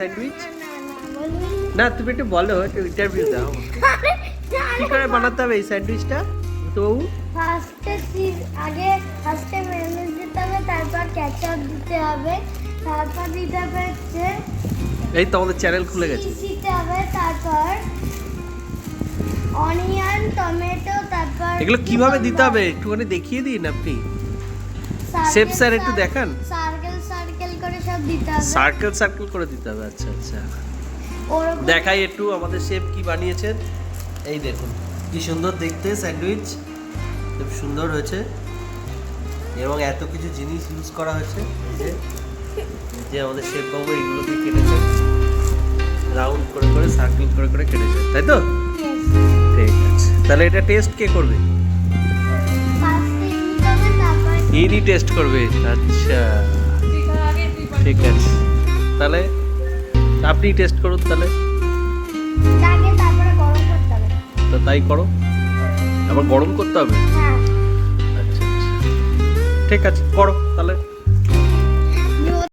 Sandwich না, তুমি একটু বলো একটু ইন্টারভিউ দাও। কি করে বানাতে হবে এই স্যান্ডউইচটা তো ফার্স্টে আগে ফার্স্টে মেয়োনিজ দিতে হবে তারপর কেচাপ দিতে হবে তারপর দিতে হবে এই তো আমাদের চ্যানেল খুলে গেছে। দিতে হবে তারপর অনিয়ন টমেটো তারপর এগুলো কীভাবে দিতে হবে? একটুখানি দেখিয়ে দিন আপনি। শেফ স্যার একটু দেখান। সব দিতে হবে। সার্কেল সার্কেল করে দিতে হবে আচ্ছা আচ্ছা। দেখাই একটু আমাদের শেফ কি বানিয়েছেন এই দেখুন কি সুন্দর দেখতে স্যান্ডউইচ। খুব সুন্দর হয়েছে। এবং এত কিছু জিনিস ইউজ করা হয়েছে। যে যে আমাদের শেফ বাবু এইগুলোকে কেটেছেন রাউন্ড করে করে সার্কেল করে করে কেটেছেন তাই তো? ঠিক আছে তাহলে এটা টেস্ট কে করবে? ইনি টেস্ট করবে আচ্ছা। ঠিক আছে। তাহলে আপনি টেস্ট করুন তাহলে। তো তাই করো। আবার গরম করতে হবে? হ্যাঁ। আচ্ছা আচ্ছা। ঠিক আছে করো তাহলে।